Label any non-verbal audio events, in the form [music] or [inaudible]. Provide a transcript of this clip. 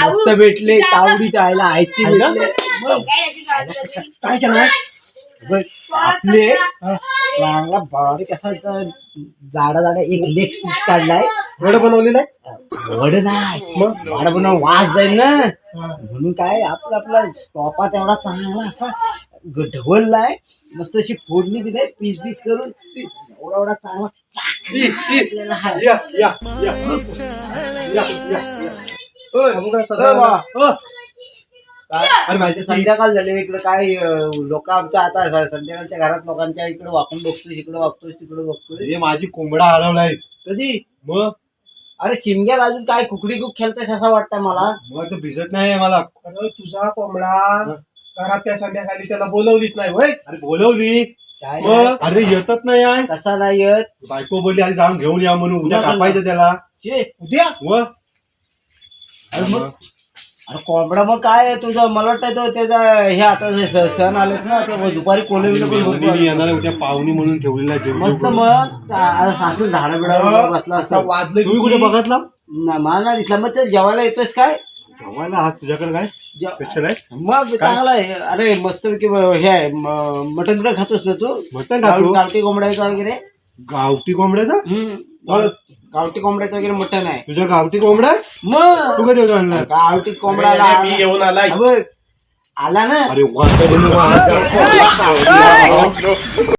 मस्त भेटले तावडीत आयला आयची काय केलं? आपले चांगला बारीक असा जाडा जाडा एक लेग पीस काढलाय. वड बनवलेलं आहे? वड नाही. मग? वड बनवून वास जाईल ना. म्हणून काय आपला आपला टॉपा तेवढा चांगला असा ढवललाय मस्त अशी फोडणी दिली पीस पीस करून. एवढा एवढा चांगला संध्याकाळ झाले इकडे काय लोक आमच्या आता संध्याकाळच्या घरात लोकांच्या इकडे वाकून बघतोय इकडे बघतोय तिकडे बघतोय हे माझी कोंबडा हरवलाय कधी मग अरे शिमग्यात अजून काय कुकडी कुक खेळतेस असं वाटतं मला मग तो भिजत नाही मला अरे तुझा कोंबडा घरात त्या संध्याकाळी त्याला बोलवलीच नाही होय अरे बोलवली काय? मग? नाही, अरे येतच नाही आहे. कसा नाही येत? बायको बोलली आधी जाऊन घेऊन या म्हणून उद्या कापायचं त्याला. उद्या? मग? अरे मग? अरे कोंबडा मग काय आहे तुझं? मला वाटतं तो त्याचा हे आता जे स- सण आलेत ना ते दुपारी मेहुणी येणार आहे उद्या पाहुणी म्हणून ठेवलेला आहे जेवण मस्त मग. असं झाडा बिडावर बसला असं. असं वाजलं तुम्ही कुठे बघितला? ना मला नाही दिसला. मग ते जेवायला येतोयस काय? जेवायला आज तुझ्याकडे काय? स्पेशल आहे? मग चांगला आहे. अरे मस्त की हे आहे म- मटण बिटन खातोस ना तू? मटण गाव- खातो गावठी कोंबड्याचं वगैरे? गावठी कोंबड्याचा? हम्म. गाव- गावठी कोंबड्याचं वगैरे मटण आहे. तुझ्या गावठी कोंबडा आहे? मग? तू कधी होता आणला? गावठी कोंबडा आला- मी येऊन आलाय. हा बघ, आला ना? अरे [laughs] [laughs] [laughs]